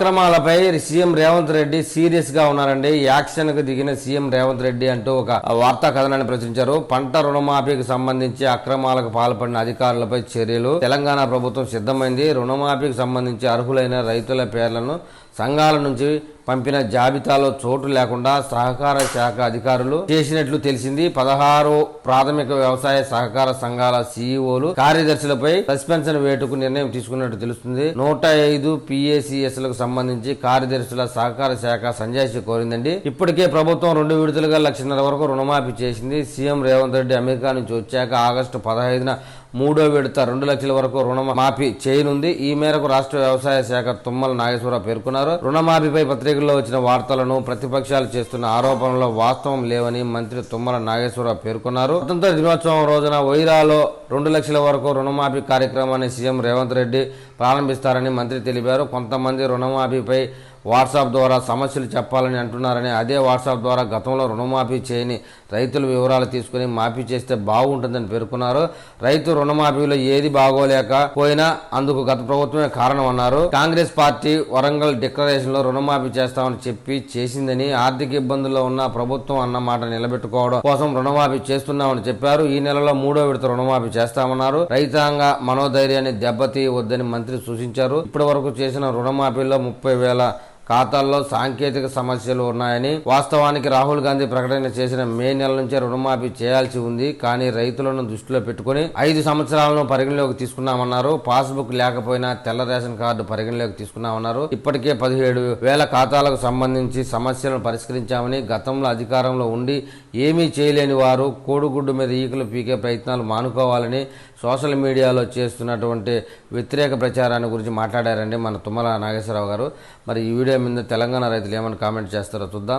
అక్రమాలపై CM Revanth Reddy సీరియస్గా ఉన్నారండి. యాక్షన్కు దిగిన సీఎం రేవంత్ రెడ్డి అంటూ ఒక వార్తా కథనాన్ని ప్రచురించారు. పంట రుణమాఫీకి సంబంధించి అక్రమాలకు పాల్పడిన అధికారులపై చర్యలు. తెలంగాణ ప్రభుత్వం సిద్ధమైంది. రుణమాఫీకి సంబంధించి అర్హులైన రైతుల పేర్లను సంఘాల నుంచి పంపిన జాబితాలో చోటు లేకుండా సహకార శాఖ అధికారులు చేసినట్లు తెలిసింది. పదహారు ప్రాథమిక వ్యవసాయ సహకార సంఘాల సీఈఓలు కార్యదర్శులపై సస్పెన్షన్ వేటుకు నిర్ణయం తీసుకున్నట్టు తెలుస్తుంది. నూట ఐదు పిఏసిఎస్లకు సంబంధించి కార్యదర్శుల సహకార శాఖ సంజాయిషి కోరిందండి. ఇప్పటికే ప్రభుత్వం రెండు విడుదలుగా లక్షన్నర వరకు రుణమాఫీ చేసింది. సీఎం రేవంత్ రెడ్డి అమెరికా నుంచి వచ్చాక ఆగస్టు పదహైదున మూడో విడత రెండు లక్షల వరకు రుణమాఫీ చేయనుంది. ఈ మేరకు రాష్ట్ర వ్యవసాయ శాఖ తుమ్మల నాగేశ్వరరావు పేర్కొన్నారు. రుణమాఫీపై పత్రికల్లో వచ్చిన వార్తలను ప్రతిపక్షాలు చేస్తున్న ఆరోపణలో వాస్తవం లేవని మంత్రి తుమ్మల నాగేశ్వరరావు పేర్కొన్నారు. స్వతంత్ర దినోత్సవం రోజున వైరాలో రెండు లక్షల వరకు రుణమాఫీ కార్యక్రమాన్ని సీఎం రేవంత్ రెడ్డి ప్రారంభిస్తారని మంత్రి తెలిపారు. కొంతమంది రుణమాఫీపై వాట్సాప్ ద్వారా సమస్యలు చెప్పాలని అంటున్నారని అదే వాట్సాప్ ద్వారా గతంలో రుణమాఫీ చేయని రైతుల వివరాలు తీసుకుని మాఫీ చేస్తే బాగుంటుందని పేర్కొన్నారు. రైతు రుణమాఫీలో ఏది బాగోలేక పోయినా అందుకు గత ప్రభుత్వమే కారణం అన్నారు కాంగ్రెస్ పార్టీ వరంగల్ డిక్లరేషన్లో రుణమాఫీ చేస్తామని చెప్పి చేసిందని ఆర్థిక ఇబ్బందుల్లో ఉన్న ప్రభుత్వం అన్న మాట నిలబెట్టుకోవడం కోసం రుణమాఫీ చేస్తున్నామని చెప్పారు. ఈ నెలలో మూడో విడత రుణమాఫీ చేస్తామన్నారు. రైతాంగ మనోధైర్యాన్ని దెబ్బతీయవద్దని మంత్రి సూచించారు. ఇప్పటి వరకు చేసిన రుణమాఫీలో ముప్పై వేల ఖాతాల్లో సాంకేతిక సమస్యలు ఉన్నాయని వాస్తవానికి రాహుల్ గాంధీ ప్రకటన చేసిన మే నెల నుంచే రుణమాఫీ చేయాల్సి ఉంది. కానీ రైతులను దృష్టిలో పెట్టుకుని ఐదు సంవత్సరాలను పరిగణలోకి తీసుకున్నామన్నారు. పాస్బుక్ లేకపోయినా తెల్ల రేషన్ కార్డు పరిగణలోకి తీసుకున్నామన్నారు. ఇప్పటికే పదిహేడు వేల ఖాతాలకు సంబంధించి సమస్యలను పరిష్కరించామని గతంలో అధికారంలో ఉండి ఏమీ చేయలేని వారు కోడిగుడ్డు మీద ఈకలు పీకే ప్రయత్నాలు మానుకోవాలని సోషల్ మీడియాలో చేస్తున్నటువంటి వ్యతిరేక ప్రచారాన్ని గురించి మాట్లాడారండి మన తుమ్మల నాగేశ్వరరావు గారు. మరి ఈ వీడియో మీద తెలంగాణ రైతులు ఏమైనా కామెంట్ చేస్తారో చూద్దాం.